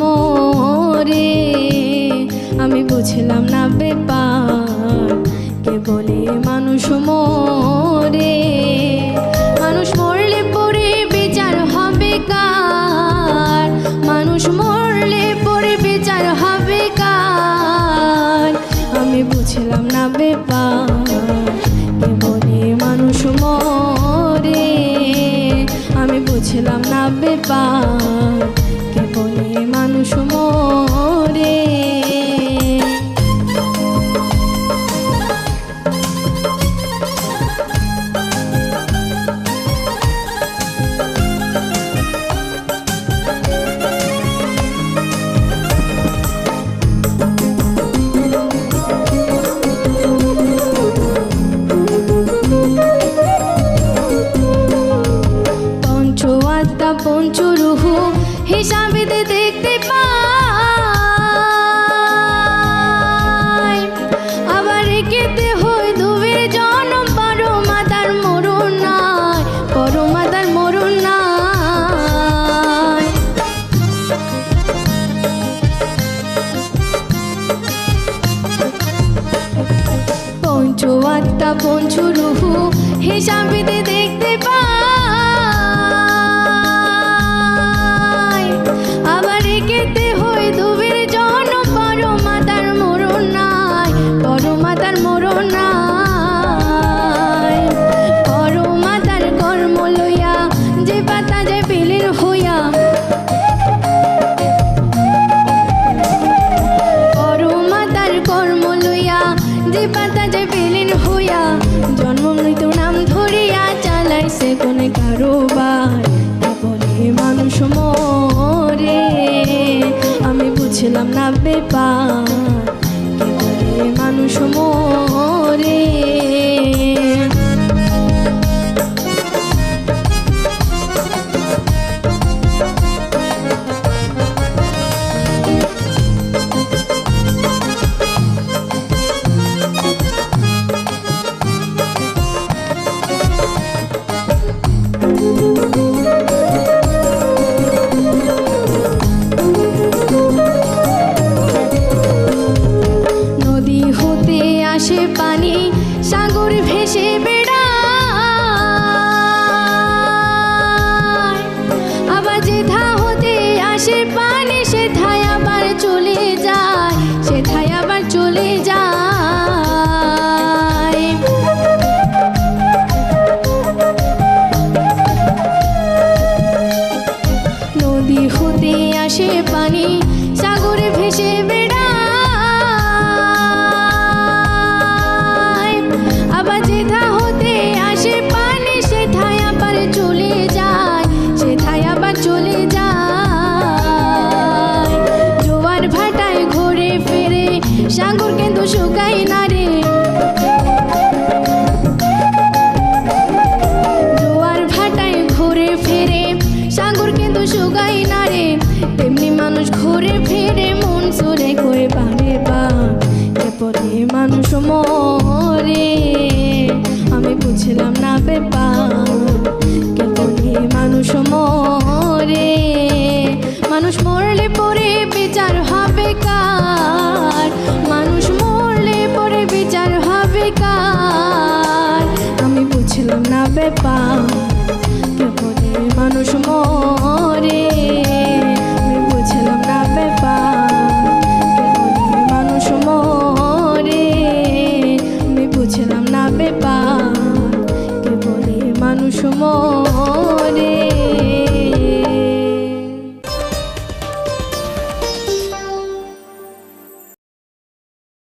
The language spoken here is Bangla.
মোরে। আমি বুঝলাম না ব্যাপার, কে বলে মানুষ মোরে? মানুষ মরলে পরে বিচার হবে কার? মানুষ মরলে পরে বিচার হবে কার? আমি বুঝলাম না ব্যাপার, কে বলে মানুষ মোরে? আমি বুঝলাম না ব্যাপার। হিসাবে দেখতে পাই। আবার একেতে হয় দুবের জনম, পারো মাতার মরণ নাই, পরো মাতার মরণ নাই। পঞ্চ আত্মা, পঞ্চ রুহ হিসাবে দেখতে পাই। পাতা হইয়া জন্ম মৃত্যু নাম ধরিয়া চালাইছে কোনে কারোবার। বলে মানুষ মরে। আমি বুঝলাম না ব্যাপার। আসে পানি সাগর ভেসে বেড়ায়। সাগর কিন্তু শুকায় না রে জোয়ার ভাটায় ঘুরে ফিরে সাগর কিন্তু শুকাই না রে তেমনি মানুষ ঘুরে ফিরে, মন সুরে কয়ে বারে বা কে পরে মানুষ মরে? আমি বুঝলাম না কে মানুষ মরে? মানুষ মরলে পরে বিচার হবে কার? বুঝলাম